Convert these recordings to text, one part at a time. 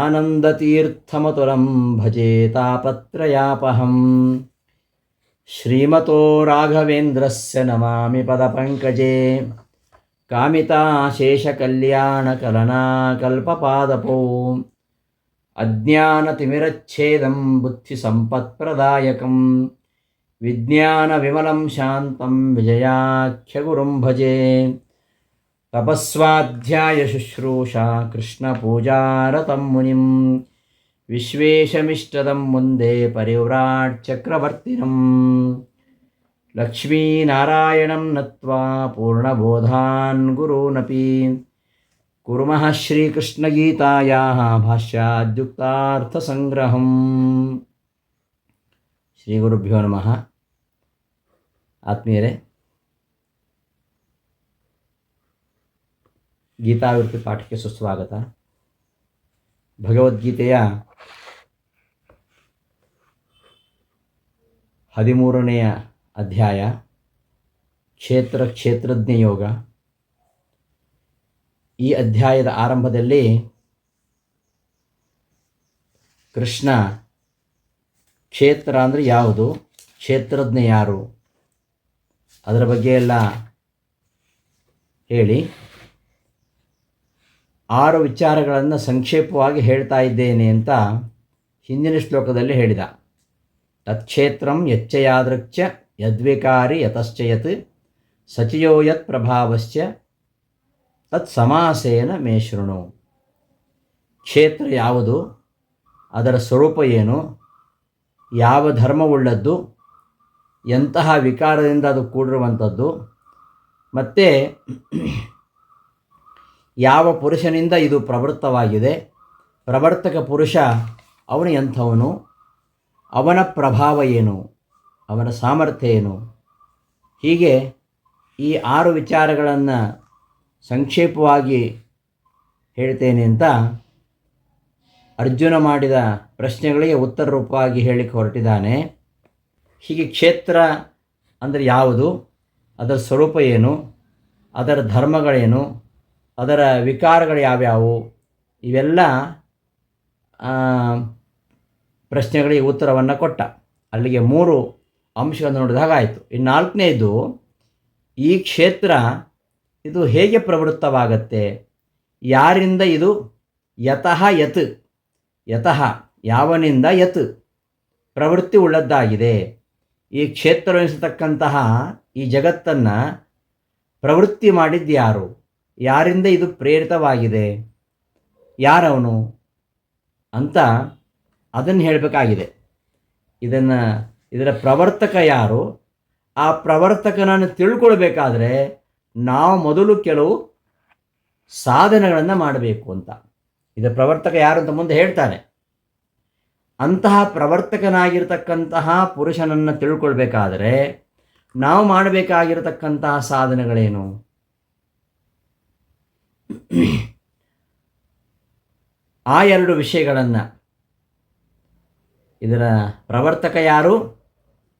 आनन्दतीर्थमतुलं भजे तापत्रयापहम् श्रीमतो राघवेन्द्रस्य नमामि पदपङ्कजे कामिताशेषकल्याणकलनाकल्पपादपो अज्ञानतिमिरच्छेदं बुद्धिसम्पत्प्रदायकं विज्ञानविमलं शान्तं विजयाख्यगुरुं भजे ತಪಸ್ವಾಧ್ಯಾಯಶುಶ್ರೂಷಾ ಕೃಷ್ಣಪೂಜಾರತಂ ಮುನಿಂ ವಿಶ್ವೇಶಮಿಷ್ಟದಂ ಮುಂದೆ ಪರಿವ್ರಾಟ್ ಚಕ್ರವರ್ತಿನಂ ಲಕ್ಷ್ಮೀನಾರಾಯಣಂ ನತ್ವಾ ಪೂರ್ಣಬೋಧಾನ್ ಗುರೂನಪಿ ಕುರ್ಮಃ ಶ್ರೀಕೃಷ್ಣಗೀತಾಯಾಃ ಭಾಷ್ಯಾದ್ಯುಕ್ತಾರ್ಥಸಂಗ್ರಹಂ ಶ್ರೀಗುರುಭ್ಯೋ ನಮಃ ಆತ್ಮೀಯರೇ ಗೀತಾವೃತ್ತಿ ಪಾಠಕ್ಕೆ ಸುಸ್ವಾಗತ. ಭಗವದ್ಗೀತೆಯ ಹದಿಮೂರನೆಯ ಅಧ್ಯಾಯ, ಕ್ಷೇತ್ರ ಕ್ಷೇತ್ರಜ್ಞ ಯೋಗ. ಈ ಅಧ್ಯಾಯದ ಆರಂಭದಲ್ಲಿ ಕೃಷ್ಣ ಕ್ಷೇತ್ರ ಅಂದರೆ ಯಾವುದು? ಕ್ಷೇತ್ರಜ್ಞ ಯಾರು? ಅದರ ಬಗ್ಗೆ ಎಲ್ಲ ಹೇಳಿ. ಆರು ವಿಚಾರಗಳನ್ನು ಸಂಕ್ಷೇಪವಾಗಿ ಹೇಳ್ತಾ ಇದ್ದೇನೆ ಅಂತ ಹಿಂದಿನ ಶ್ಲೋಕದಲ್ಲಿ ಹೇಳಿದ. ತತ್ಕ್ಷೇತ್ರಂ ಯಚ್ಚಯಾದೃಕ್ಚ ಯದ್ವಿಕಾರಿ ಯತಶ್ಚಯತ್ ಸಚಿಯೋ ಯತ್ ಪ್ರಭಾವಶ್ಚ ತತ್ ಸಮಾಸೇನ ಮೇ ಶೃಣು. ಕ್ಷೇತ್ರ ಯಾವುದು? ಅದರ ಸ್ವರೂಪ ಏನು? ಯಾವ ಧರ್ಮವುಳ್ಳದ್ದು? ಎಂತಹ ವಿಕಾರದಿಂದ ಅದು ಕೂಡಿರುವಂಥದ್ದು? ಮತ್ತು ಯಾವ ಪುರುಷನಿಂದ ಇದು ಪ್ರವೃತ್ತವಾಗಿದೆ? ಪ್ರವರ್ತಕ ಪುರುಷ, ಅವನು ಎಂಥವನು? ಅವನ ಪ್ರಭಾವ ಏನು? ಅವನ ಸಾಮರ್ಥ್ಯ ಏನು? ಹೀಗೆ ಈ ಆರು ವಿಚಾರಗಳನ್ನು ಸಂಕ್ಷೇಪವಾಗಿ ಹೇಳ್ತೇನೆ ಅಂತ ಅರ್ಜುನ ಮಾಡಿದ ಪ್ರಶ್ನೆಗಳಿಗೆ ಉತ್ತರ ರೂಪವಾಗಿ ಹೇಳಿಕ್ಕೆ ಹೊರಟಿದ್ದಾನೆ. ಹೀಗೆ ಕ್ಷೇತ್ರ ಅಂದರೆ ಯಾವುದು? ಅದರ ಸ್ವರೂಪ ಏನು? ಅದರ ಧರ್ಮಗಳೇನು? ಅದರ ವಿಕಾರಗಳು ಯಾವ್ಯಾವು? ಇವೆಲ್ಲ ಪ್ರಶ್ನೆಗಳಿಗೆ ಉತ್ತರವನ್ನು ಕೊಟ್ಟ. ಅಲ್ಲಿಗೆ ಮೂರು ಅಂಶಗಳನ್ನು ನೋಡಿದಾಗ ಆಯಿತು. ಇನ್ನು ನಾಲ್ಕನೇದು, ಈ ಕ್ಷೇತ್ರ ಇದು ಹೇಗೆ ಪ್ರವೃತ್ತವಾಗತ್ತೆ? ಯಾರಿಂದ ಇದು ಯತಃ ಯತ್, ಯತಃ ಯಾವನಿಂದ ಯತ್ ಪ್ರವೃತ್ತಿ ಉಳ್ಳದ್ದಾಗಿದೆ? ಈ ಕ್ಷೇತ್ರವೆನಿಸತಕ್ಕಂತಹ ಈ ಜಗತ್ತನ್ನು ಪ್ರವೃತ್ತಿ ಮಾಡಿದ್ದು ಯಾರು ಯಾರಿಂದ ಇದು ಪ್ರೇರಿತವಾಗಿದೆ? ಯಾರವನು? ಅಂತ ಅದನ್ನು ಹೇಳಬೇಕಾಗಿದೆ. ಇದನ್ನು, ಇದರ ಪ್ರವರ್ತಕ ಯಾರು? ಆ ಪ್ರವರ್ತಕನನ್ನು ತಿಳ್ಕೊಳ್ಬೇಕಾದ್ರೆ ನಾವು ಮೊದಲು ಕೆಲವು ಸಾಧನೆಗಳನ್ನು ಮಾಡಬೇಕು ಅಂತ. ಇದರ ಪ್ರವರ್ತಕ ಯಾರು ಅಂತ ಮುಂದೆ ಹೇಳ್ತಾನೆ. ಅಂತಹ ಪ್ರವರ್ತಕನಾಗಿರ್ತಕ್ಕಂತಹ ಪುರುಷನನ್ನು ತಿಳ್ಕೊಳ್ಬೇಕಾದ್ರೆ ನಾವು ಮಾಡಬೇಕಾಗಿರತಕ್ಕಂತಹ ಸಾಧನೆಗಳೇನು? ಆ ಎರಡು ವಿಷಯಗಳನ್ನು ಇದರ ಪ್ರವರ್ತಕ ಯಾರು?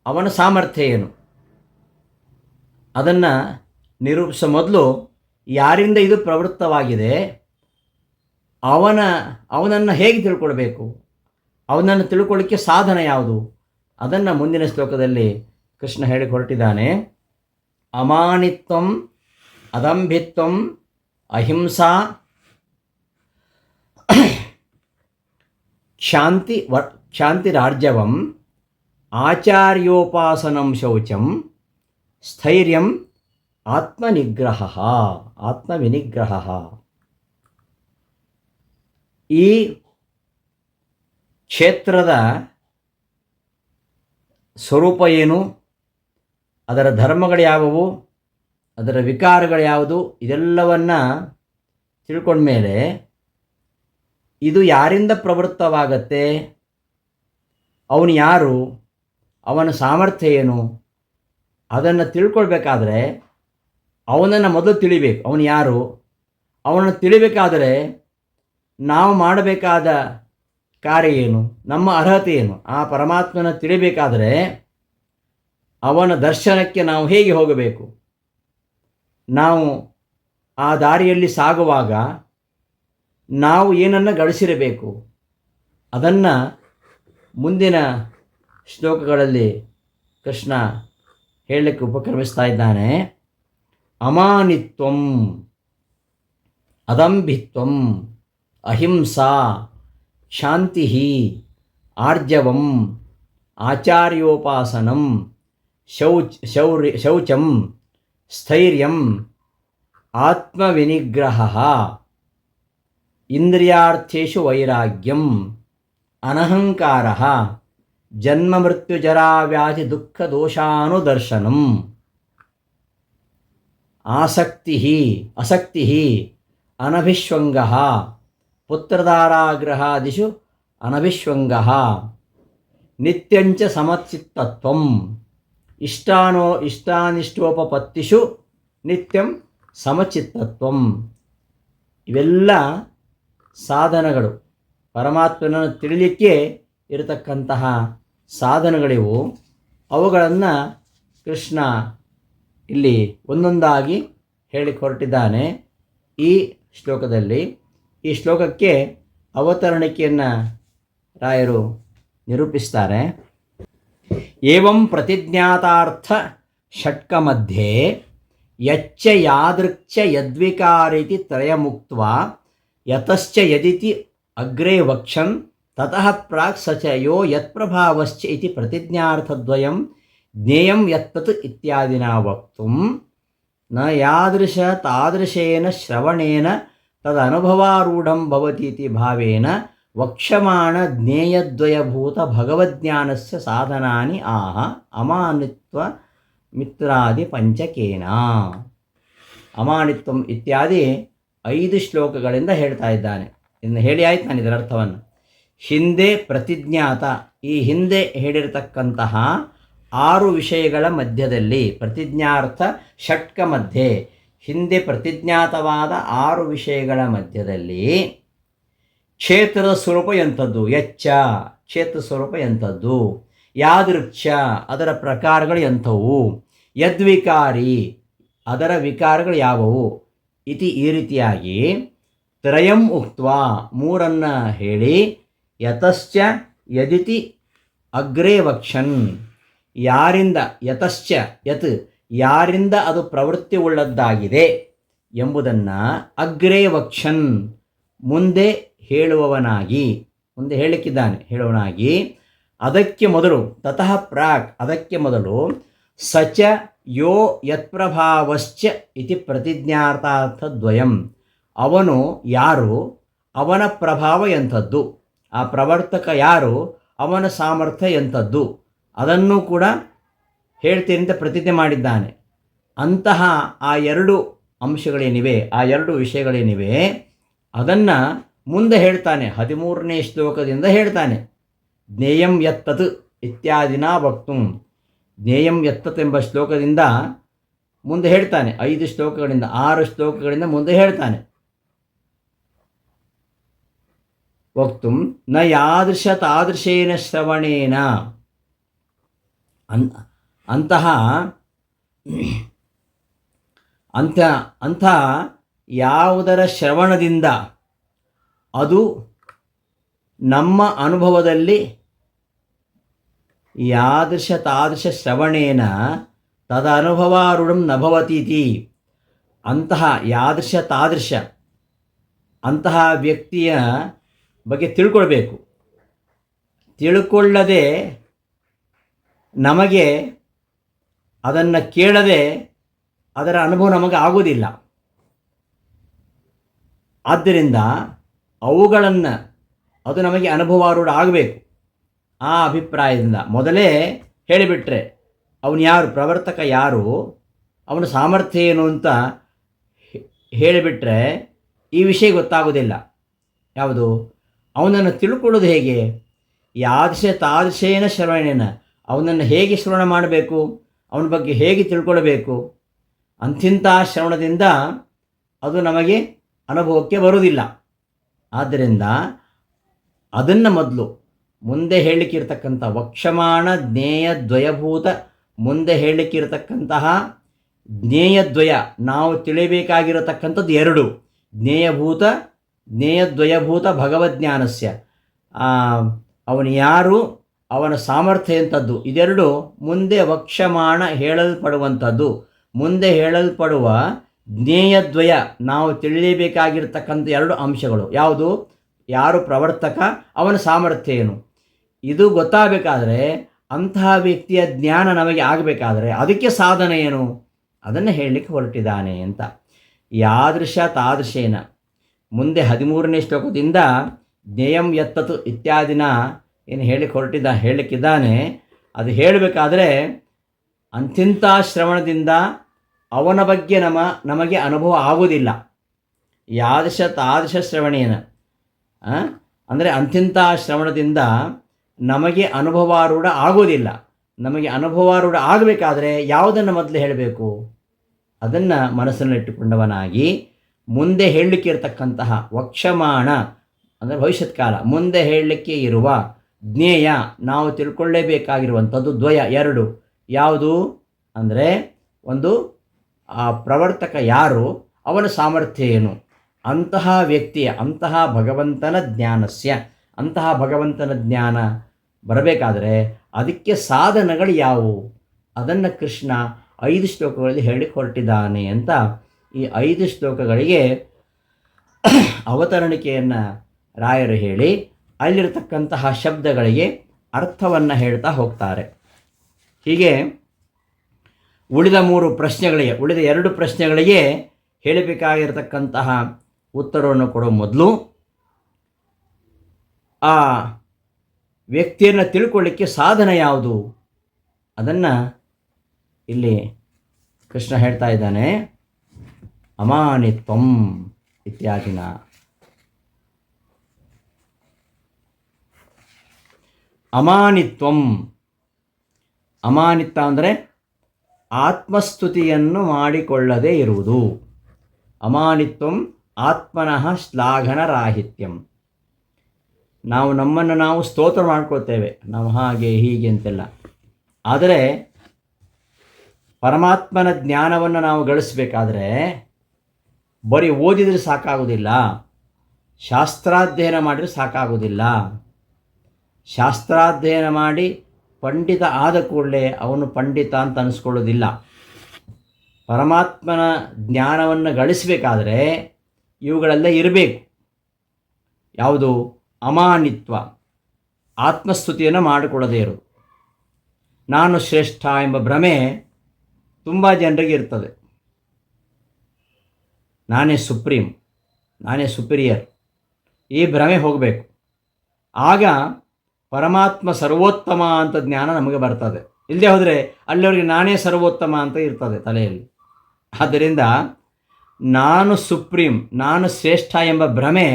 ಅವನ ಸಾಮರ್ಥ್ಯ ಏನು? ಅದನ್ನು ನಿರೂಪಿಸೋ ಮೊದಲು ಯಾರಿಂದ ಇದು ಪ್ರವೃತ್ತವಾಗಿದೆ? ಅವನ, ಅವನನ್ನು ಹೇಗೆ ತಿಳ್ಕೊಳ್ಬೇಕು? ಅವನನ್ನು ತಿಳ್ಕೊಳ್ಳಿಕ್ಕೆ ಸಾಧನ ಯಾವುದು? ಅದನ್ನು ಮುಂದಿನ ಶ್ಲೋಕದಲ್ಲಿ ಕೃಷ್ಣ ಹೇಳಿ ಹೊರಟಿದ್ದಾನೆ ಅಮಾನಿತ್ವಂ, ಅದಂಭಿತ್ವಂ ಅಹಿಂಸಾ ಶಾಂತಿ ವ ಕ್ಷಾಂತಿರಾರ್ಜವಂ ಆಚಾರ್ಯೋಪಾಸನಂ ಶೌಚಂ, ಸ್ಥೈರ್ಯಂ, ಆತ್ಮನಿಗ್ರಹ, ಆತ್ಮವಿನಿಗ್ರಹ. ಈ ಕ್ಷೇತ್ರದ ಸ್ವರೂಪ ಏನು? ಅದರ ಧರ್ಮಗಳು ಯಾವುವು? ಅದರ ವಿಕಾರಗಳು ಯಾವುದು? ಇದೆಲ್ಲವನ್ನು ತಿಳ್ಕೊಂಡ್ಮೇಲೆ ಇದು ಯಾರಿಂದ ಪ್ರವೃತ್ತವಾಗತ್ತೆ? ಅವನು ಯಾರು? ಅವನ ಸಾಮರ್ಥ್ಯ ಏನು? ಅದನ್ನು ತಿಳ್ಕೊಳ್ಬೇಕಾದ್ರೆ ಅವನನ್ನು ಮೊದಲು ತಿಳಿಬೇಕು. ಅವನು ಯಾರು? ಅವನನ್ನು ತಿಳಿಬೇಕಾದರೆ ನಾವು ಮಾಡಬೇಕಾದ ಕಾರ್ಯ ಏನು? ನಮ್ಮ ಅರ್ಹತೆ ಏನು? ಆ ಪರಮಾತ್ಮನ ತಿಳಿಬೇಕಾದರೆ ಅವನ ದರ್ಶನಕ್ಕೆ ನಾವು ಹೇಗೆ ಹೋಗಬೇಕು? ನಾವು ಆ ದಾರಿಯಲ್ಲಿ ಸಾಗುವಾಗ ನಾವು ಏನನ್ನು ಗಳಿಸಿರಬೇಕು, ಅದನ್ನು ಮುಂದಿನ ಶ್ಲೋಕಗಳಲ್ಲಿ ಕೃಷ್ಣ ಹೇಳಲಿಕ್ಕೆ ಉಪಕ್ರಮಿಸ್ತಾ ಇದ್ದಾನೆ. ಅಮಾನಿತ್ವಂ, ಅದಂಭಿತ್ವಂ, ಅಹಿಂಸಾ ಶಾಂತಿ ಆರ್ಜವಂ, ಆಚಾರ್ಯೋಪಾಸನಂ, ಶೌಚ, ಶೌರ್ಯ, ಶೌಚಂ స్థైర్యం ఆత్మవినిగ్రహ ఇంద్రియార్థేషు వైరాగ్యం అనహంకార జన్మమృత్యుజరావ్యాధి దుఃఖదోషానుదర్శనం ఆసక్తి అసక్తి అనభిష్వంగ పుత్రదారాగ్రహాదిషు అనభిష్వంగ నిత్యంచ సమచిత్తత్వం ಇಷ್ಟಾನೋ ಇಷ್ಟಾನಿಷ್ಟೋಪತ್ತಿಷು ನಿತ್ಯಂ ಸಮಚಿತ್ತತ್ವಂ. ಇವೆಲ್ಲ ಸಾಧನಗಳು. ಪರಮಾತ್ಮನನ್ನು ತಿಳಿಲಿಕ್ಕೆ ಇರತಕ್ಕಂತಹ ಸಾಧನಗಳಿವು. ಅವುಗಳನ್ನು ಕೃಷ್ಣ ಇಲ್ಲಿ ಒಂದೊಂದಾಗಿ ಹೇಳಿ ಹೊರಟಿದ್ದಾನೆ ಈ ಶ್ಲೋಕದಲ್ಲಿ. ಈ ಶ್ಲೋಕಕ್ಕೆ ಅವತರಣಿಕೆಯನ್ನು ರಾಯರು ನಿರೂಪಿಸ್ತಾರೆ. ಏವಂ ಪ್ರತಿಜ್ಞಾತಾರ್ಥ ಷಟ್ಕ ಮಧ್ಯೆ ಯಚ್ಚ ಯಾದೃಚ್ಛ ಯದ್ವಿಕಾರಿತಿ ತ್ರಯಮುಕ್ತ ಯತಶ್ಚ ಯದಿತಿ ಅಗ್ರೆ ವಕ್ಷನ್ ತತಃ ಪ್ರಾಕ್ ಸ ಚ ಯೋ ಯತ್ಪ್ರಭಾವಶ್ಚ ಇತಿ ಪ್ರತಿಜ್ಞಾರ್ಥದ್ವಯಂ ಜ್ಞೇಯಂ ಯತ್ತತ್ ಇತ್ಯಾದಿನ ವಕ್ತುಂ ನ ಯಾದೃಶ ತಾದೃಶೇನ ಶ್ರವಣೇನ ತದನುಭವಾರೂಢಂ ಭವತೀತಿ ಭಾವೇನ ವಕ್ಷಮಾಣ ಜ್ಞೇಯದ್ವಯಭೂತ ಭಗವಜ್ಞಾನಸ ಸಾಧನಾನಿ ಆಹ ಅಮಾನಿತ್ವ ಮಿತ್ರಾದಿ ಪಂಚಕೇನ. ಅಮಾನಿತ್ವಂ ಇತ್ಯಾದಿ ಐದು ಶ್ಲೋಕಗಳಿಂದ ಹೇಳ್ತಾ ಇದ್ದಾನೆ. ಇನ್ನು ಹೇಳಿ ಆಯ್ತು ನಾನು ಇದರ ಅರ್ಥವನ್ನು. ಹಿಂದೆ ಪ್ರತಿಜ್ಞಾತ, ಈ ಹಿಂದೆ ಹೇಳಿರತಕ್ಕಂತಹ ಆರು ವಿಷಯಗಳ ಮಧ್ಯದಲ್ಲಿ ಪ್ರತಿಜ್ಞಾರ್ಥ ಷಟ್ಕ ಮಧ್ಯೆ ಹಿಂದೆ ಪ್ರತಿಜ್ಞಾತವಾದ ಆರು ವಿಷಯಗಳ ಮಧ್ಯದಲ್ಲಿ ಕ್ಷೇತ್ರದ ಸ್ವರೂಪ ಎಂಥದ್ದು? ಎಚ್ಚ. ಕ್ಷೇತ್ರ ಸ್ವರೂಪ ಎಂಥದ್ದು? ಯಾದೃಚ್ಛ. ಅದರ ಪ್ರಕಾರಗಳು ಎಂಥವು? ಯದ್ವಿಕಾರಿ. ಅದರ ವಿಕಾರಗಳು ಯಾವುವು? ಇತಿ ಈ ರೀತಿಯಾಗಿ ತ್ರಯಂ ಉಕ್ತ ಮೂರನ್ನು ಹೇಳಿ. ಯತಶ್ಚ ಯದಿತಿ ಅಗ್ರೇ ವಕ್ಷನ್. ಯಾರಿಂದ? ಯತಶ್ಚ. ಯತ್. ಯಾರಿಂದ ಅದು ಪ್ರವೃತ್ತಿ ಉಳ್ಳದ್ದಾಗಿದೆ ಎಂಬುದನ್ನು ಅಗ್ರೇ ವಕ್ಷನ್. ಮುಂದೆ ಹೇಳುವವನಾಗಿ, ಮುಂದೆ ಹೇಳಿಕ್ಕಿದ್ದಾನೆ ಹೇಳುವನಾಗಿ ಅದಕ್ಕೆ ಮೊದಲು, ತತಃ ಪ್ರಾಕ್, ಅದಕ್ಕೆ ಮೊದಲು, ಸಚ ಯೋ ಯತ್ಪ್ರಭಾವಶ್ಚ ಇತಿ ಪ್ರತಿಜ್ಞಾರ್ಥಾರ್ಥದ್ವಯಂ. ಅವನು ಯಾರು? ಅವನ ಪ್ರಭಾವ ಎಂಥದ್ದು? ಆ ಪ್ರವರ್ತಕ ಯಾರು? ಅವನ ಸಾಮರ್ಥ್ಯ ಎಂಥದ್ದು? ಅದನ್ನು ಕೂಡ ಹೇಳ್ತೀನಿ ಅಂತ ಪ್ರತಿಜ್ಞೆ ಮಾಡಿದ್ದಾನೆ. ಅಂತಹ ಆ ಎರಡು ಅಂಶಗಳೇನಿವೆ, ಆ ಎರಡು ವಿಷಯಗಳೇನಿವೆ, ಅದನ್ನು ಮುಂದೆ ಹೇಳ್ತಾನೆ, ಹದಿಮೂರನೇ ಶ್ಲೋಕದಿಂದ ಹೇಳ್ತಾನೆ, ಜ್ಞೇಯಂ ಯತ್ತತ್ ಇತ್ಯಾದಿನ ವಕ್ತು ಜ್ಞೇಯಂ ಯತ್ತತ್ ಎಂಬ ಶ್ಲೋಕದಿಂದ ಮುಂದೆ ಹೇಳ್ತಾನೆ, ಐದು ಶ್ಲೋಕಗಳಿಂದ, ಆರು ಶ್ಲೋಕಗಳಿಂದ ಮುಂದೆ ಹೇಳ್ತಾನೆ. ವಕ್ತು ನ ಯಾದೃಶ ತಾದೃಶೇನ ಶ್ರವಣೇನ. ಅನ್, ಅಂತಹ ಅಂತ ಅಂಥ ಯಾವುದರ ಶ್ರವಣದಿಂದ ಅದು ನಮ್ಮ ಅನುಭವದಲ್ಲಿ ಯಾದೃಶ ತಾದೃಶ ಶ್ರವಣೇನ ತದನುಭವಾರೂಢಂ ನಭವತೀತಿ ಅಂತಹ ಯಾದೃಶ ತಾದೃಶ ಅಂತಹ ವ್ಯಕ್ತಿಯ ಬಗ್ಗೆ ತಿಳ್ಕೊಳ್ಬೇಕು. ತಿಳ್ಕೊಳ್ಳದೆ ನಮಗೆ ಅದನ್ನು ಕೇಳದೆ ಅದರ ಅನುಭವ ನಮಗೆ ಆಗೋದಿಲ್ಲ ಆದ್ದರಿಂದ ಅವುಗಳನ್ನು ಅದು ನಮಗೆ ಅನುಭವಾರೂಢ ಆಗಬೇಕು. ಆ ಅಭಿಪ್ರಾಯದಿಂದ ಮೊದಲೇ ಹೇಳಿಬಿಟ್ರೆ, ಅವನು ಯಾರು, ಪ್ರವರ್ತಕ ಯಾರು, ಅವನ ಸಾಮರ್ಥ್ಯ ಏನು ಅಂತ ಹೇಳಿಬಿಟ್ರೆ ಈ ವಿಷಯ ಗೊತ್ತಾಗೋದಿಲ್ಲ ಯಾವುದು? ಅವನನ್ನು ತಿಳ್ಕೊಳ್ಳೋದು ಹೇಗೆ? ಯಾದೃಶ ತಾದೃಶೇನ ಶ್ರವಣೇನ ಅವನನ್ನು ಹೇಗೆ ಶ್ರವಣ ಮಾಡಬೇಕು? ಅವನ ಬಗ್ಗೆ ಹೇಗೆ ತಿಳ್ಕೊಳ್ಬೇಕು? ಅಂತಿಂಥ ಶ್ರವಣದಿಂದ ಅದು ನಮಗೆ ಅನುಭವಕ್ಕೆ ಬರುವುದಿಲ್ಲ. ಆದ್ದರಿಂದ ಅದನ್ನು ಮೊದಲು ಮುಂದೆ ಹೇಳಲಿಕ್ಕಿರ್ತಕ್ಕಂಥ ವಕ್ಷಮಾಣ, ಜ್ಞೇಯ, ದ್ವಯಭೂತ, ಮುಂದೆ ಹೇಳಲಿಕ್ಕಿರತಕ್ಕಂತಹ ಜ್ಞೇಯದ್ವಯ ನಾವು ತಿಳಿಯಬೇಕಾಗಿರತಕ್ಕಂಥದ್ದು ಎರಡು. ಜ್ಞೇಯಭೂತ ಜ್ಞೇಯದ್ವಯಭೂತ ಭಗವಜ್ಞಾನಸ್ಯ. ಅವನು ಯಾರು? ಅವನ ಸಾಮರ್ಥ್ಯ ಎಂಥದ್ದು? ಇದೆರಡು ಮುಂದೆ ವಕ್ಷಮಾಣ ಹೇಳಲ್ಪಡುವಂಥದ್ದು. ಮುಂದೆ ಹೇಳಲ್ಪಡುವ ಜ್ಞೇಯದ್ವಯ ನಾವು ತಿಳಿಯಬೇಕಾಗಿರ್ತಕ್ಕಂಥ ಎರಡು ಅಂಶಗಳು. ಯಾವುದು? ಯಾರು ಪ್ರವರ್ತಕ, ಅವನ ಸಾಮರ್ಥ್ಯ ಏನು? ಇದು ಗೊತ್ತಾಗಬೇಕಾದ್ರೆ ಅಂತಹ ವ್ಯಕ್ತಿಯ ಜ್ಞಾನ ನಮಗೆ ಆಗಬೇಕಾದ್ರೆ ಅದಕ್ಕೆ ಸಾಧನೆ ಏನು? ಅದನ್ನು ಹೇಳಲಿಕ್ಕೆ ಹೊರಟಿದ್ದಾನೆ ಅಂತ. ಯಾದೃಶ ತಾದೃಶೇನ. ಮುಂದೆ ಹದಿಮೂರನೇ ಶ್ಲೋಕದಿಂದ ಜ್ಞೇಯಂ ಎತ್ತತು ಇತ್ಯಾದಿನ ಏನು ಹೇಳಿಕ್ಕೆ ಹೊರಟಿದ್ದ, ಹೇಳಲಿಕ್ಕಿದ್ದಾನೆ. ಅದು ಹೇಳಬೇಕಾದ್ರೆ ಅಂತಿಂಥ ಶ್ರವಣದಿಂದ ಅವನ ಬಗ್ಗೆ ನಮ ನಮಗೆ ಅನುಭವ ಆಗುವುದಿಲ್ಲ. ಯಾದೃಶ ತಾದೃಶ ಶ್ರವಣೇನ. ಅಂದರೆ ಅಂತಿಂಥ ಶ್ರವಣದಿಂದ ನಮಗೆ ಅನುಭವಾರೂಢ ಆಗೋದಿಲ್ಲ ನಮಗೆ ಅನುಭವಾರೂಢ ಆಗಬೇಕಾದ್ರೆ ಯಾವುದನ್ನು ಮೊದಲು ಹೇಳಬೇಕು? ಅದನ್ನು ಮನಸ್ಸಿನಲ್ಲಿಟ್ಟುಕೊಂಡವನಾಗಿ ಮುಂದೆ ಹೇಳಲಿಕ್ಕೆ ಇರತಕ್ಕಂತಹ ವಕ್ಷಮಾಣ, ಅಂದರೆ ಭವಿಷ್ಯತ್ ಕಾಲ, ಮುಂದೆ ಹೇಳಲಿಕ್ಕೆ ಇರುವ ಜ್ಞೇಯ, ನಾವು ತಿಳ್ಕೊಳ್ಳೇಬೇಕಾಗಿರುವಂಥದ್ದು ದ್ವಯ ಎರಡು. ಯಾವುದು? ಅಂದರೆ ಒಂದು ಆ ಪ್ರವರ್ತಕ ಯಾರು? ಅವನ ಸಾಮರ್ಥ್ಯ ಏನು? ಅಂತಹ ವ್ಯಕ್ತಿಯ, ಅಂತಹ ಭಗವಂತನ ಜ್ಞಾನಸ್ಯ. ಅಂತಹ ಭಗವಂತನ ಜ್ಞಾನ ಬರಬೇಕಾದರೆ ಅದಕ್ಕೆ ಸಾಧನಗಳು ಯಾವುವು? ಅದನ್ನು ಕೃಷ್ಣ ಐದು ಶ್ಲೋಕಗಳಲ್ಲಿ ಹೇಳಿ ಹೊರಟಿದ್ದಾನೆ ಅಂತ ಈ ಐದು ಶ್ಲೋಕಗಳಿಗೆ ಅವತರಣಿಕೆಯನ್ನು ರಾಯರು ಹೇಳಿ ಅಲ್ಲಿರತಕ್ಕಂತಹ ಶಬ್ದಗಳಿಗೆ ಅರ್ಥವನ್ನು ಹೇಳ್ತಾ ಹೋಗ್ತಾರೆ. ಹೀಗೆ ಉಳಿದ ಮೂರು ಪ್ರಶ್ನೆಗಳಿಗೆ, ಉಳಿದ ಎರಡು ಪ್ರಶ್ನೆಗಳಿಗೆ ಹೇಳಬೇಕಾಗಿರತಕ್ಕಂತಹ ಉತ್ತರವನ್ನು ಕೊಡೋ ಮೊದಲು ಆ ವ್ಯಕ್ತಿಯನ್ನು ತಿಳ್ಕೊಳ್ಳಿಕ್ಕೆ ಸಾಧನ ಯಾವುದು? ಅದನ್ನು ಇಲ್ಲಿ ಕೃಷ್ಣ ಹೇಳ್ತಾ ಇದ್ದಾನೆ. ಅಮಾನಿತ್ವಂ ಇತ್ಯಾದಿನ. ಅಮಾನಿತ್ವಂ. ಅಮಾನಿತ್ವ ಅಂದರೆ ಆತ್ಮಸ್ತುತಿಯನ್ನು ಮಾಡಿಕೊಳ್ಳದೇ ಇರುವುದು. ಅಮಾನಿತ್ವಂ ಆತ್ಮನಃ ಶ್ಲಾಘನರಾಹಿತ್ಯಂ ನಾವು ನಮ್ಮನ್ನು ನಾವು ಸ್ತೋತ್ರ ಮಾಡ್ಕೊಳ್ತೇವೆ. ನಾವು ಹಾಗೆ ಹೀಗೆ ಅಂತೆಲ್ಲ. ಆದರೆ ಪರಮಾತ್ಮನ ಜ್ಞಾನವನ್ನು ನಾವು ಗಳಿಸಬೇಕಾದ್ರೆ ಬರೀ ಓದಿದರೆ ಸಾಕಾಗೋದಿಲ್ಲ ಶಾಸ್ತ್ರಾಧ್ಯಯನ ಮಾಡಿದರೆ ಸಾಕಾಗೋದಿಲ್ಲ ಶಾಸ್ತ್ರಾಧ್ಯಯನ ಮಾಡಿ ಪಂಡಿತ ಆದ ಕೂಡಲೇ ಅವನು ಪಂಡಿತ ಅಂತ ಅನಿಸ್ಕೊಳ್ಳೋದಿಲ್ಲ. ಪರಮಾತ್ಮನ ಜ್ಞಾನವನ್ನು ಗಳಿಸಬೇಕಾದ್ರೆ ಇವುಗಳೆಲ್ಲ ಇರಬೇಕು. ಯಾವುದು? ಅಮಾನಿತ್ವ. ಆತ್ಮಸ್ತುತಿಯನ್ನು ಮಾಡಿಕೊಳ್ಳದೇ ಇರು. ನಾನು ಶ್ರೇಷ್ಠ ಎಂಬ ಭ್ರಮೆ ತುಂಬ ಜನರಿಗೆ ಇರ್ತದೆ. ನಾನೇ ಸುಪ್ರೀಂ, ನಾನೇ ಸುಪೀರಿಯರ್. ಈ ಭ್ರಮೆ ಹೋಗಬೇಕು. ಆಗ ಪರಮಾತ್ಮ ಸರ್ವೋತ್ತಮ ಅಂತ ಜ್ಞಾನ ನಮಗೆ ಬರ್ತದೆ. ಇಲ್ಲದೆ ಹೋದರೆ ಅಲ್ಲಿವರೆಗೆ ನಾನೇ ಸರ್ವೋತ್ತಮ ಅಂತ ಇರ್ತದೆ ತಲೆಯಲ್ಲಿ. ಆದ್ದರಿಂದ ನಾನು ಸುಪ್ರೀಂ, ನಾನು ಶ್ರೇಷ್ಠ ಎಂಬ ಭ್ರಮೆ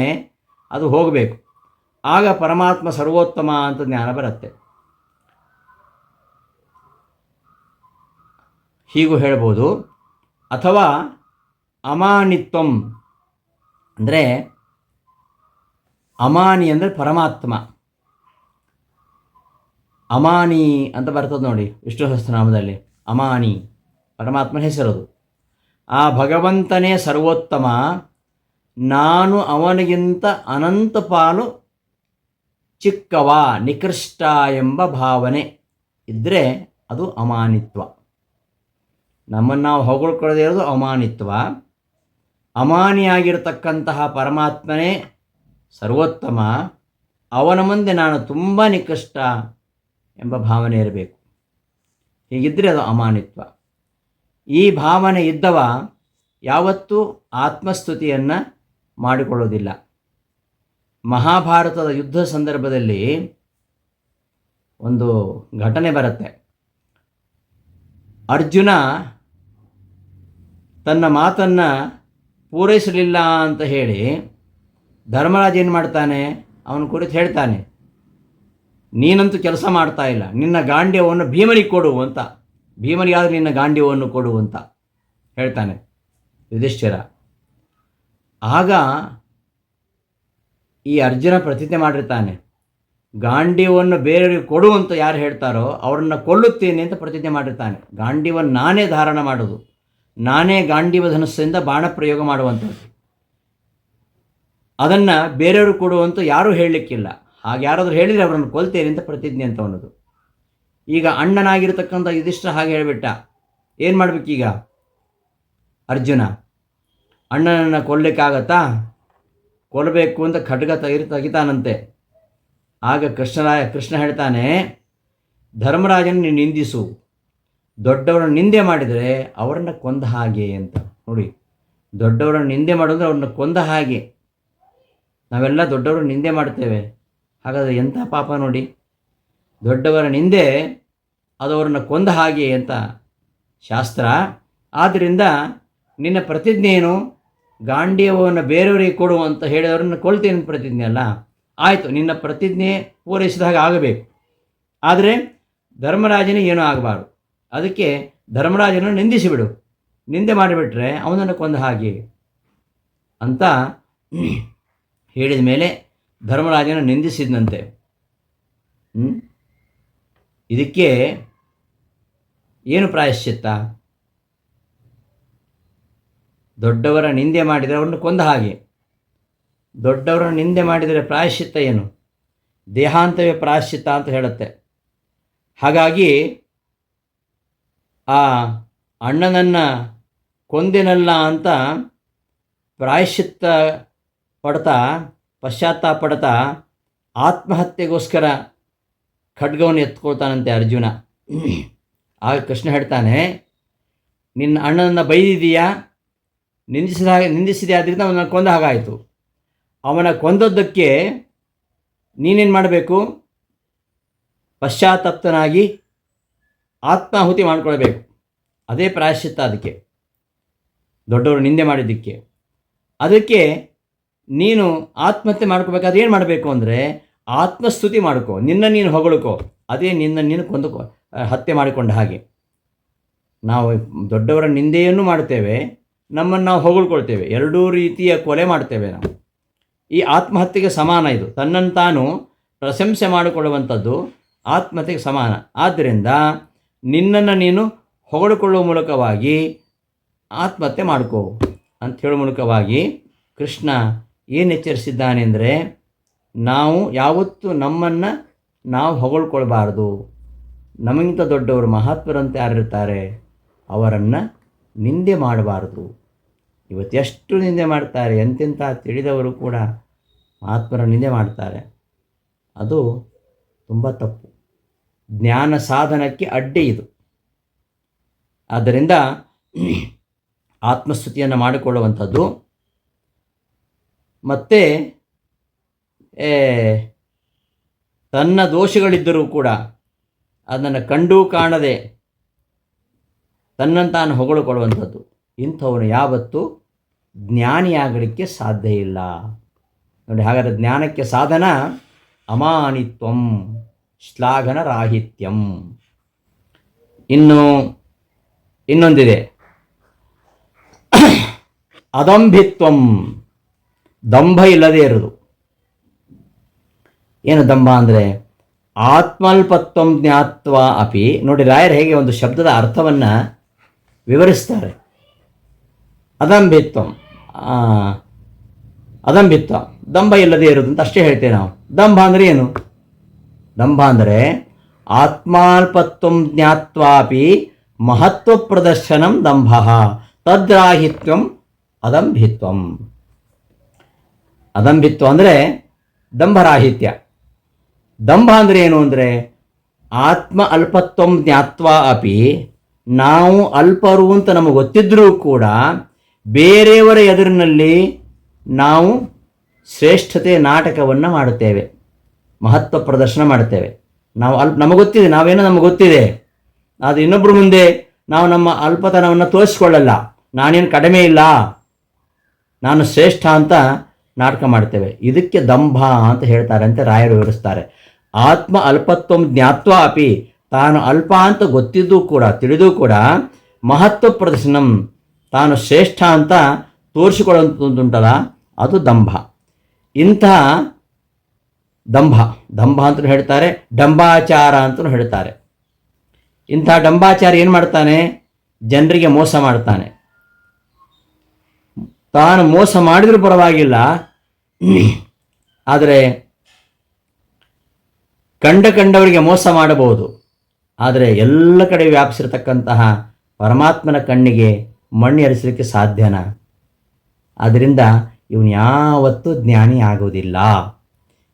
ಅದು ಹೋಗಬೇಕು. ಆಗ ಪರಮಾತ್ಮ ಸರ್ವೋತ್ತಮ ಅಂತ ಜ್ಞಾನ ಬರುತ್ತೆ. ಹೀಗೂ ಹೇಳ್ಬೋದು. ಅಥವಾ ಅಮಾನಿತ್ವಂ ಅಂದರೆ ಅಮಾನಿ ಅಂದರೆ ಪರಮಾತ್ಮ. ಅಮಾನಿ ಅಂತ ಬರ್ತದೆ ನೋಡಿ, ವಿಷ್ಣು ಸಹಸ್ರನಾಮದಲ್ಲಿ. ಅಮಾನಿ, ಪರಮಾತ್ಮನ ಹೆಸರದು. ಆ ಭಗವಂತನೇ ಸರ್ವೋತ್ತಮ. ನಾನು ಅವನಿಗಿಂತ ಅನಂತ ಪಾಲು ಚಿಕ್ಕವ, ನಿಕೃಷ್ಟ ಎಂಬ ಭಾವನೆ ಇದ್ದರೆ ಅದು ಅಮಾನಿತ್ವ. ನಮ್ಮನ್ನು ನಾವು ಹೊಗಳ್ಕೊಳ್ಳದೇ ಇರೋದು ಅಮಾನಿತ್ವ. ಅಮಾನಿಯಾಗಿರ್ತಕ್ಕಂತಹ ಪರಮಾತ್ಮನೇ ಸರ್ವೋತ್ತಮ. ಅವನ ಮುಂದೆ ನಾನು ತುಂಬ ನಿಕೃಷ್ಟ. ಎಂಬ ಭಾವನೆ ಇರಬೇಕು. ಹೀಗಿದ್ದರೆ ಅದು ಅಮಾನಿತ್ವ. ಈ ಭಾವನೆ ಇದ್ದವ ಯಾವತ್ತೂ ಆತ್ಮಸ್ತುತಿಯನ್ನು ಮಾಡಿಕೊಳ್ಳೋದಿಲ್ಲ. ಮಹಾಭಾರತದ ಯುದ್ಧ ಸಂದರ್ಭದಲ್ಲಿ ಒಂದು ಘಟನೆ ಬರುತ್ತೆ. ಅರ್ಜುನ ತನ್ನ ಮಾತನ್ನು ಪೂರೈಸಲಿಲ್ಲ ಅಂತ ಹೇಳಿ ಧರ್ಮರಾಜ ಏನು ಮಾಡ್ತಾನೆ? ಅವನ ಕುರಿತು ಹೇಳ್ತಾನೆ ನೀನಂತೂ ಕೆಲಸ ಮಾಡ್ತಾ ಇಲ್ಲ. ನಿನ್ನ ಗಾಂಡ್ಯವನ್ನು ಭೀಮನಿಗೆ ಕೊಡು ಅಂತ. ಭೀಮನಿಗಾದರೂ ನಿನ್ನ ಗಾಂಡ್ಯವನ್ನು ಕೊಡು ಅಂತ ಹೇಳ್ತಾನೆ ಯುಧಿಷ್ಠಿರ. ಆಗ ಈ ಅರ್ಜುನ ಪ್ರತಿಜ್ಞೆ ಮಾಡಿರ್ತಾನೆ ಗಾಂಡಿವನ್ನು ಬೇರೆಯವರಿಗೆ ಕೊಡು ಅಂತ ಯಾರು ಹೇಳ್ತಾರೋ ಅವರನ್ನು ಕೊಲ್ಲುತ್ತೇನೆ ಅಂತ ಪ್ರತಿಜ್ಞೆ ಮಾಡಿರ್ತಾನೆ. ಗಾಂಡಿವನ್ನು ನಾನೇ ಧಾರಣ ಮಾಡೋದು. ನಾನೇ ಗಾಂಡಿವ ಧನಸ್ಸಿಂದ ಬಾಣ ಪ್ರಯೋಗ ಮಾಡುವಂಥದ್ದು. ಅದನ್ನು ಬೇರೆಯವರು ಕೊಡುವಂತ ಯಾರೂ ಹೇಳಲಿಕ್ಕಿಲ್ಲ. ಹಾಗೆ ಯಾರಾದರೂ ಹೇಳಿದರೆ ಅವರನ್ನು ಕೊಲ್ತೇನೆ ಅಂತ ಪ್ರತಿಜ್ಞೆ ಅಂತ ಅನ್ನೋದು. ಈಗ ಅಣ್ಣನಾಗಿರ್ತಕ್ಕಂಥ ಯುಧಿಷ್ಠ ಹಾಗೆ ಹೇಳಿಬಿಟ್ಟ. ಏನು ಮಾಡಬೇಕೀಗ? ಅರ್ಜುನ, ಅಣ್ಣನನ್ನು ಕೊಲ್ಲಕ್ಕಾಗತ್ತಾ? ಕೊಲ್ಲಬೇಕು ಅಂತ ಖಡ್ಗ ತೆಗಿ ತೆಗಿತಾನಂತೆ ಆಗ ಕೃಷ್ಣರಾಯ ಕೃಷ್ಣ ಹೇಳ್ತಾನೆ ಧರ್ಮರಾಜನ ನೀನು ನಿಂದಿಸು. ದೊಡ್ಡವರನ್ನು ನಿಂದೆ ಮಾಡಿದರೆ ಅವರನ್ನು ಕೊಂದ ಹಾಗೆ ಅಂತ. ನೋಡಿ, ದೊಡ್ಡವರನ್ನು ನಿಂದೆ ಮಾಡೋದ್ರೆ ಅವ್ರನ್ನ ಕೊಂದ ಹಾಗೆ. ನಾವೆಲ್ಲ ದೊಡ್ಡವರು ನಿಂದೆ ಮಾಡ್ತೇವೆ ಹಾಗಾದರೆ ಎಂಥ ಪಾಪ ನೋಡಿ? ದೊಡ್ಡವರ ನಿಂದೆ ಅದು ಕೊಂದ ಹಾಗೆ ಅಂತ ಶಾಸ್ತ್ರ. ಆದ್ದರಿಂದ ನಿನ್ನ ಪ್ರತಿಜ್ಞೆ ಏನು? ಗಾಂಡಿಯವನ್ನು ಬೇರೆಯವರಿಗೆ ಕೊಡು ಅಂತ ಹೇಳಿದವರನ್ನು ಕೊಳ್ತೇನೆ ಪ್ರತಿಜ್ಞೆ ಅಲ್ಲ? ಆಯಿತು, ನಿನ್ನ ಪ್ರತಿಜ್ಞೆ ಪೂರೈಸಿದ ಹಾಗೆ ಆಗಬೇಕು. ಆದರೆ ಧರ್ಮರಾಜನೇ ಏನೂ ಆಗಬಾರ್ದು. ಅದಕ್ಕೆ ಧರ್ಮರಾಜನ ನಿಂದಿಸಿಬಿಡು. ನಿಂದೆ ಮಾಡಿಬಿಟ್ರೆ ಅವನನ್ನು ಕೊಂದ ಹಾಗೆ ಅಂತ ಹೇಳಿದ ಮೇಲೆ ಧರ್ಮರಾಜನ ನಿಂದಿಸಿದಂತೆ? ಇದಕ್ಕೆ ಏನು ಪ್ರಾಯಶ್ಚಿತ್ತ? ದೊಡ್ಡವರ ನಿಂದೆ ಮಾಡಿದರೆ ಅವರನ್ನು ಕೊಂದ ಹಾಗೆ. ದೊಡ್ಡವರ ನಿಂದೆ ಮಾಡಿದರೆ ಪ್ರಾಯಶ್ಚಿತ್ತ ಏನು? ದೇಹಾಂತವೇ ಪ್ರಾಯಶ್ಚಿತ್ತ ಅಂತ ಹೇಳುತ್ತೆ. ಹಾಗಾಗಿ ಆ ಅಣ್ಣನನ್ನು ಕೊಂದಿನಲ್ಲ ಅಂತ ಪ್ರಾಯಶ್ಚಿತ್ತ ಪಡ್ತಾ ಪಶ್ಚಾತ್ತಾಪ ಪಡ್ತಾ ಆತ್ಮಹತ್ಯೆಗೋಸ್ಕರ ಖಡ್ಗವನ್ನು ಎತ್ಕೊಳ್ತಾನಂತೆ ಅರ್ಜುನ. ಆಗ ಕೃಷ್ಣ ಹೇಳ್ತಾನೆ, ನಿನ್ನ ಅಣ್ಣನನ್ನು ಬೈದಿದೀಯಾ ನಿಂದಿಸಿದ ಹಾಗೆ, ನಿಂದಿಸಿದೆ ಆದ್ದರಿಂದ ಅವನ ಕೊಂದ ಹಾಗಾಯಿತು. ಅವನ ಕೊಂದದ್ದಕ್ಕೆ ನೀನೇನು ಮಾಡಬೇಕು? ಪಶ್ಚಾತ್ತಪ್ತನಾಗಿ ಆತ್ಮಾಹುತಿ ಮಾಡಿಕೊಳ್ಬೇಕು. ಅದೇ ಪ್ರಾಯಶ್ಚಿತ್ತ ಅದಕ್ಕೆ. ದೊಡ್ಡವರು ನಿಂದೆ ಮಾಡಿದ್ದಕ್ಕೆ. ಅದಕ್ಕೆ ನೀನು ಆತ್ಮಹತ್ಯೆ ಮಾಡ್ಕೋಬೇಕಾದ್ರೆ ಏನು ಮಾಡಬೇಕು ಅಂದರೆ ಆತ್ಮಸ್ತುತಿ ಮಾಡ್ಕೋ, ನಿನ್ನ ನೀನು ಹೊಗಳ್ಕೋ. ಅದೇ ನಿನ್ನ ನೀನು ಕೊಂದು ಹತ್ಯೆ ಮಾಡಿಕೊಂಡ ಹಾಗೆ. ನಾವು ದೊಡ್ಡವರ ನಿಂದೆಯನ್ನು ಮಾಡ್ತೇವೆ ನಮ್ಮನ್ನು ನಾವು ಹೊಗಳ್ಕೊಳ್ತೇವೆ. ಎರಡೂ ರೀತಿಯ ಕೊಲೆ ಮಾಡ್ತೇವೆ ನಾವು. ಈ ಆತ್ಮಹತ್ಯೆಗೆ ಸಮಾನ ಇದು. ತನ್ನನ್ನು ತಾನು ಪ್ರಶಂಸೆ ಮಾಡಿಕೊಳ್ಳುವಂಥದ್ದು ಆತ್ಮಹತ್ಯೆಗೆ ಸಮಾನ. ಆದ್ದರಿಂದ ನಿನ್ನನ್ನು ನೀನು ಹೊಗಳಿಕೊಳ್ಳುವ ಮೂಲಕವಾಗಿ ಆತ್ಮಹತ್ಯೆ ಮಾಡ್ಕೋ ಅಂತ ಹೇಳೋ ಮೂಲಕವಾಗಿ ಕೃಷ್ಣ ಏನು ಎಚ್ಚರಿಸಿದ್ದಾನೆ ಅಂದರೆ, ನಾವು ಯಾವತ್ತೂ ನಮ್ಮನ್ನು ನಾವು ಹೊಗಳ್ಕೊಳ್ಬಾರ್ದು. ನಮಗಿಂತ ದೊಡ್ಡವರು ಮಹಾತ್ಮರಂತೆ ಯಾರಿರ್ತಾರೆ, ಅವರನ್ನು ನಿಂದೆ ಮಾಡಬಾರ್ದು. ಇವತ್ತು ಎಷ್ಟು ನಿಂದೆ ಮಾಡ್ತಾರೆ ಎಂತೆಂಥ ತಿಳಿದವರು ಕೂಡ ಮಹಾತ್ಮರ ನಿಂದೆ ಮಾಡ್ತಾರೆ. ಅದು ತುಂಬ ತಪ್ಪು. ಜ್ಞಾನ ಸಾಧನಕ್ಕೆ ಅಡ್ಡಿ ಇದು. ಆದ್ದರಿಂದ ಆತ್ಮಸ್ತುತಿಯನ್ನು ಮಾಡಿಕೊಳ್ಳುವಂಥದ್ದು ಮತ್ತು ತನ್ನ ದೋಷಗಳಿದ್ದರೂ ಕೂಡ ಅದನ್ನು ಕಂಡು ಕಾಣದೆ ತನ್ನನ್ನು ತಾನು ಹೊಗಳಿಕೊಳ್ಳುವಂಥದ್ದು. ಇಂಥವನು ಯಾವತ್ತೂ ಜ್ಞಾನಿಯಾಗಲಿಕ್ಕೆ ಸಾಧ್ಯ ಇಲ್ಲ. ನೋಡಿ, ಹಾಗಾದರೆ ಜ್ಞಾನಕ್ಕೆ ಸಾಧನ ಅಮಾನಿತ್ವಂ ಶ್ಲಾಘನ ರಾಹಿತ್ಯಂ. ಇನ್ನು ಇನ್ನೊಂದಿದೆ. ಅದಂಭಿತ್ವಂ. ದಂಭ ಇಲ್ಲದೆ ಇರೋದು. ಏನು ದಂಭ ಅಂದರೆ? ಆತ್ಮಲ್ಪತ್ವಂ ಜ್ಞಾತ್ವ ಅಪಿ. ನೋಡಿ, ರಾಯರ್ ಹೇಗೆ ಒಂದು ಶಬ್ದದ ಅರ್ಥವನ್ನು ವಿವರಿಸ್ತಾರೆ. ಅದಂಭಿತ್ವಂ ಅದಂಭಿತ್ವ ದಂಭ ಇಲ್ಲದೆ ಇರೋದು ಅಂತ ಅಷ್ಟೇ ಹೇಳ್ತೇವೆ ನಾವು. ದಂಭ ಅಂದರೆ ಏನು? ದಂಭ ಅಂದರೆ ಆತ್ಮಾಲ್ಪತ್ವಂ ಜ್ಞಾತ್ವಾಪಿ ಮಹತ್ವ ಪ್ರದರ್ಶನಂ ದಂಭ. ತದ್ರಾಹಿತ್ವಂ ಅದಂಭಿತ್ವಂ. ಅದಂಭಿತ್ವ ಅಂದರೆ ದಂಭರಾಹಿತ್ಯ. ದಂಭ ಅಂದರೆ ಏನು ಅಂದರೆ ಆತ್ಮ ಅಲ್ಪತ್ವಂ ಜ್ಞಾತ್ವ ಅಪಿ, ನಾವು ಅಲ್ಪರು ಅಂತ ನಮಗೆ ಗೊತ್ತಿದ್ದರೂ ಕೂಡ ಬೇರೆಯವರ ಎದುರಿನಲ್ಲಿ ನಾವು ಶ್ರೇಷ್ಠತೆ ನಾಟಕವನ್ನು ಮಾಡುತ್ತೇವೆ, ಮಹತ್ವ ಪ್ರದರ್ಶನ ಮಾಡುತ್ತೇವೆ. ನಾವು ಅಲ್ಪ, ನಮಗೆ ಗೊತ್ತಿದೆ, ನಾವೇನೋ ನಮಗೆ ಗೊತ್ತಿದೆ. ಅದು ಇನ್ನೊಬ್ಬರ ಮುಂದೆ ನಾವು ನಮ್ಮ ಅಲ್ಪತನವನ್ನು ತೋರಿಸ್ಕೊಳ್ಳಲ್ಲ. ನಾನೇನು ಕಡಿಮೆ ಇಲ್ಲ. ನಾನು ಶ್ರೇಷ್ಠ ಅಂತ ನಾಟಕ ಮಾಡ್ತೇವೆ ಇದಕ್ಕೆ ದಂಭ ಅಂತ ಹೇಳ್ತಾರೆ ಅಂತ ರಾಯರು ವಿವರಿಸ್ತಾರೆ. ಆತ್ಮ ಅಲ್ಪತ್ವಂ ಜ್ಞಾತ್ವ ಅಪಿ. ತಾನು ಅಲ್ಪ ಅಂತ ಗೊತ್ತಿದ್ದು ಕೂಡ, ತಿಳಿದು ಕೂಡ ಮಹತ್ವ ಪ್ರದರ್ಶನಂ ತಾನು ಶ್ರೇಷ್ಠ ಅಂತ ತೋರಿಸಿಕೊಳ್ಳುವಂಥದ್ದುಂಟಲ್ಲ ಅದು ದಂಭ. ಇಂಥ ದಂಭ ದಂಭ ಅಂತಲೂ ಹೇಳ್ತಾರೆ, ಡಂಬಾಚಾರ ಅಂತಲೂ ಹೇಳ್ತಾರೆ. ಇಂಥ ಡಂಬಾಚಾರ ಏನು ಮಾಡ್ತಾನೆ? ಜನರಿಗೆ ಮೋಸ ಮಾಡ್ತಾನೆ. ತಾನು ಮೋಸ ಮಾಡಿದರೂ ಪರವಾಗಿಲ್ಲ. ಆದರೆ ಕಂಡ ಕಂಡವರಿಗೆ ಮೋಸ ಮಾಡಬಹುದು. ಆದರೆ ಎಲ್ಲ ಕಡೆ ವ್ಯಾಪಿಸಿರ್ತಕ್ಕಂತಹ ಪರಮಾತ್ಮನ ಕಣ್ಣಿಗೆ ಮಣ್ಣು ಎರಿಸಲಿಕ್ಕೆ ಸಾಧ್ಯನಾ? ಆದ್ದರಿಂದ ಇವನು ಯಾವತ್ತೂ ಜ್ಞಾನಿ ಆಗುವುದಿಲ್ಲ.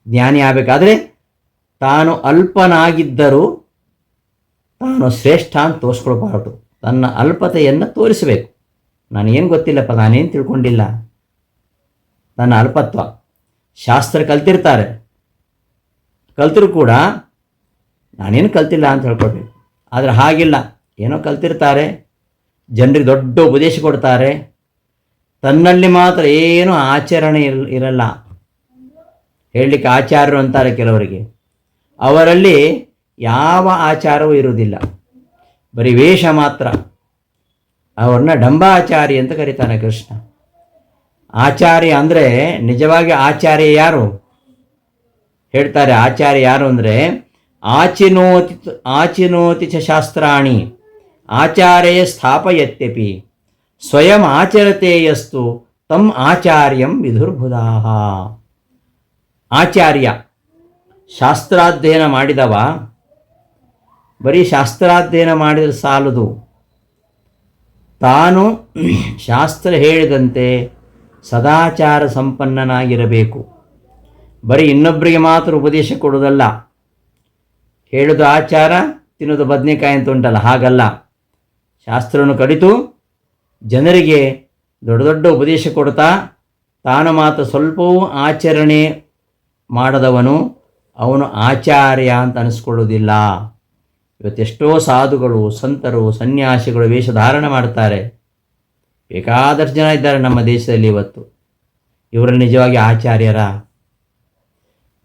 ಜ್ಞಾನಿ ಆಗಬೇಕಾದ್ರೆ ತಾನು ಅಲ್ಪನಾಗಿದ್ದರೂ ತಾನು ಶ್ರೇಷ್ಠ ಅಂತ ತೋರಿಸ್ಕೊಳ್ಬಾರದು. ತನ್ನ ಅಲ್ಪತೆಯನ್ನು ತೋರಿಸಬೇಕು. ನಾನೇನು ಗೊತ್ತಿಲ್ಲಪ್ಪ, ನಾನೇನು ತಿಳ್ಕೊಂಡಿಲ್ಲ. ನನ್ನ ಅಲ್ಪತ್ವ. ಶಾಸ್ತ್ರ ಕಲ್ತಿರ್ತಾರೆ. ಕಲ್ತರೂ ಕೂಡ ನಾನೇನು ಕಲ್ತಿಲ್ಲ ಅಂತ ಹೇಳ್ಕೊಳ್ಬೇಕು ಆದರೆ ಹಾಗಿಲ್ಲ. ಏನೋ ಕಲ್ತಿರ್ತಾರೆ. ಜನರಿಗೆ ದೊಡ್ಡ ಉಪದೇಶ ಕೊಡ್ತಾರೆ. ತನ್ನಲ್ಲಿ ಮಾತ್ರ ಏನು ಆಚರಣೆ ಇರ್, ಇರಲ್ಲ. ಹೇಳಲಿಕ್ಕೆ ಆಚಾರ್ಯರು ಅಂತಾರೆ ಕೆಲವರಿಗೆ. ಅವರಲ್ಲಿ ಯಾವ ಆಚಾರವೂ ಇರುವುದಿಲ್ಲ. ಬರೀ ವೇಷ ಮಾತ್ರ. ಅವ್ರನ್ನ ಡಂಬಾಚಾರಿ ಅಂತ ಕರೀತಾನೆ ಕೃಷ್ಣ. ಆಚಾರ್ಯ ಅಂದರೆ ನಿಜವಾಗಿ ಆಚಾರ್ಯ ಯಾರು? ಹೇಳ್ತಾರೆ ಆಚಾರ್ಯ ಯಾರು ಅಂದರೆ ಆಚಿನೋತಿ ಆಚಿನೋತಿ ಚ ಶಾಸ್ತ್ರಾಣಿ ಆಚಾರ್ಯ ಸ್ಥಾಪಯತ್ಯಪಿ ಸ್ವಯಂ ಆಚರತೆಯಸ್ತು ತಮ್ ಆಚಾರ್ಯಂ ವಿಧುರ್ಬುಧಾ ಆಚಾರ್ಯ ಶಾಸ್ತ್ರಾಧ್ಯಯನ ಮಾಡಿದವ? ಬರೀ ಶಾಸ್ತ್ರಾಧ್ಯಯನ ಮಾಡಿದರೆ ಸಾಲದು. ತಾನು ಶಾಸ್ತ್ರ ಹೇಳಿದಂತೆ ಸದಾಚಾರ ಸಂಪನ್ನನಾಗಿರಬೇಕು. ಬರೀ ಇನ್ನೊಬ್ಬರಿಗೆ ಮಾತ್ರ ಉಪದೇಶ ಕೊಡೋದಲ್ಲ ಹೇಳೋದು ಆಚಾರ, ತಿನ್ನೋದು ಬದನೆಕಾಯಿ ಅಂತ ಉಂಟಲ್ಲ ಹಾಗಲ್ಲ. ಶಾಸ್ತ್ರವನ್ನು ಕಡಿತು ಜನರಿಗೆ ದೊಡ್ಡ ದೊಡ್ಡ ಉಪದೇಶ ಕೊಡ್ತಾ ತಾನು ಮಾತ್ರ ಸ್ವಲ್ಪವೂ ಆಚರಣೆ ಮಾಡದವನು, ಅವನು ಆಚಾರ್ಯ ಅಂತ ಅನಿಸ್ಕೊಳ್ಳೋದಿಲ್ಲ ಇವತ್ತೆಷ್ಟೋ ಸಾಧುಗಳು, ಸಂತರು, ಸನ್ಯಾಸಿಗಳು ವೇಷ ಧಾರಣ ಮಾಡ್ತಾರೆ. ಬೇಕಾದಷ್ಟು ಜನ ಇದ್ದಾರೆ ನಮ್ಮ ದೇಶದಲ್ಲಿ ಇವತ್ತು. ಇವರು ನಿಜವಾಗಿ ಆಚಾರ್ಯರ?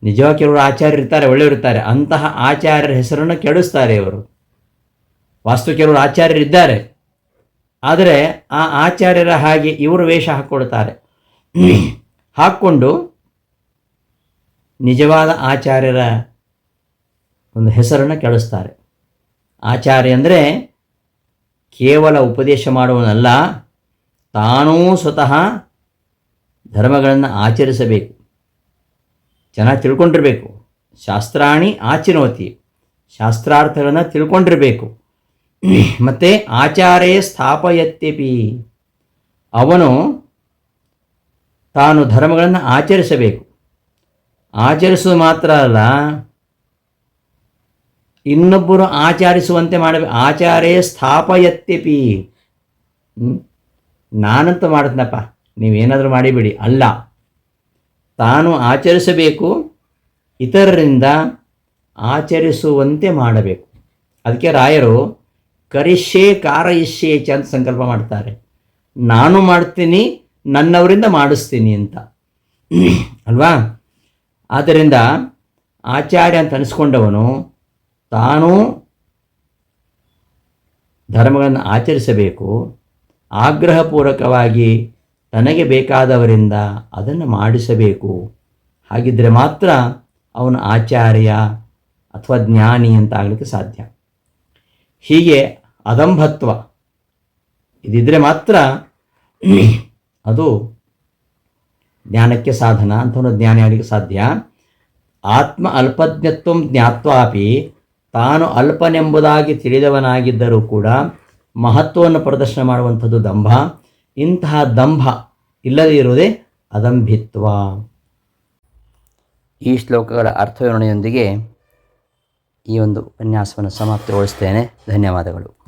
ನಿಜವಾಗಿ ಇವರು ಆಚಾರ್ಯರು ಇರ್ತಾರೆ, ಒಳ್ಳೆಯವರು ಅಂತಹ ಆಚಾರ್ಯರ ಹೆಸರನ್ನು ಕೆಡಿಸ್ತಾರೆ ಇವರು. ವಾಸ್ತು ಕೆಲವರು ಆಚಾರ್ಯರಿದ್ದಾರೆ ಆದರೆ ಆ ಆಚಾರ್ಯರ ಹಾಗೆ ಇವರು ವೇಷ ಹಾಕ್ಕೊಳ್ತಾರೆ ಹಾಕ್ಕೊಂಡು ನಿಜವಾದ ಆಚಾರ್ಯರ ಒಂದು ಹೆಸರನ್ನು ಕೆಡಿಸ್ತಾರೆ. ಆಚಾರ್ಯ ಅಂದರೆ ಕೇವಲ ಉಪದೇಶ ಮಾಡುವನಲ್ಲ ತಾನೂ ಸ್ವತಃ ಧರ್ಮಗಳನ್ನು ಆಚರಿಸಬೇಕು. ಚೆನ್ನಾಗಿ ತಿಳ್ಕೊಂಡಿರಬೇಕು. ಶಾಸ್ತ್ರಾಣಿ ಆಚಿನೋತಿ, ಶಾಸ್ತ್ರಾರ್ಥಗಳನ್ನು ತಿಳ್ಕೊಂಡಿರಬೇಕು. ಮತ್ತು ಆಚಾರ್ಯ ಸ್ಥಾಪಯತ್ಯಪಿ, ಅವನು ತಾನು ಧರ್ಮಗಳನ್ನು ಆಚರಿಸಬೇಕು. ಆಚರಿಸೋದು ಮಾತ್ರ ಅಲ್ಲ ಇನ್ನೊಬ್ಬರು ಆಚರಿಸುವಂತೆ ಮಾಡಬೇಕು ಆಚಾರ್ಯ ಸ್ಥಾಪಯತ್ಯಪಿ ನಾನಂತೂ ಮಾಡ್ತೀನಪ್ಪ. ನೀವೇನಾದರೂ ಮಾಡಿಬಿಡಿ. ಅಲ್ಲ. ತಾನು ಆಚರಿಸಬೇಕು, ಇತರರಿಂದ ಆಚರಿಸುವಂತೆ ಮಾಡಬೇಕು. ಅದಕ್ಕೆ ರಾಯರು, ಕರಿಷ್ಯೆ ಕಾರಯಿಷ್ಯೆ ಅಂತ ಸಂಕಲ್ಪ ಮಾಡ್ತಾರೆ. ನಾನು ಮಾಡ್ತೀನಿ, ನನ್ನವರಿಂದ ಮಾಡಿಸ್ತೀನಿ ಅಂತ. ಅಲ್ವಾ? ಆದ್ದರಿಂದ ಆಚಾರ್ಯ ಅಂತ ಅನಿಸ್ಕೊಂಡವನು ತಾನೂ ಧರ್ಮಗಳನ್ನು ಆಚರಿಸಬೇಕು, ಆಗ್ರಹಪೂರ್ವಕವಾಗಿ ತನಗೆ ಬೇಕಾದವರಿಂದ ಅದನ್ನು ಮಾಡಿಸಬೇಕು. ಹಾಗಿದ್ದರೆ ಮಾತ್ರ ಅವನು ಆಚಾರ್ಯ ಅಥವಾ ಜ್ಞಾನಿ ಅಂತ ಆಗಲಿಕ್ಕೆ ಸಾಧ್ಯ. ಹೀಗೆ ಅದಂಭತ್ವ. ಇದಿದ್ದರೆ ಮಾತ್ರ ಅದು ಜ್ಞಾನಕ್ಕೆ ಸಾಧನ ಅಂತ ಜ್ಞಾನಿ ಆಗಲಿಕ್ಕೆ ಸಾಧ್ಯ. ಆತ್ಮ ಅಲ್ಪಜ್ಞತ್ವ ಜ್ಞಾತ್ವಾಪಿ ತಾನು ಅಲ್ಪನೆಂಬುದಾಗಿ ತಿಳಿದವನಾಗಿದ್ದರೂ ಕೂಡ ಮಹತ್ವವನ್ನು ಪ್ರದರ್ಶನ ಮಾಡುವಂಥದ್ದು ದಂಭ. ಇಂತಹ ದಂಭ ಇಲ್ಲದೇ ಇರುವುದೇ ಅದಂಭಿತ್ವ. ಈ ಶ್ಲೋಕಗಳ ಅರ್ಥವಿವರಣೆಯೊಂದಿಗೆ ಈ ಒಂದು ಉಪನ್ಯಾಸವನ್ನು ಸಮಾಪ್ತಿಗೊಳಿಸ್ತೇನೆ ಧನ್ಯವಾದಗಳು.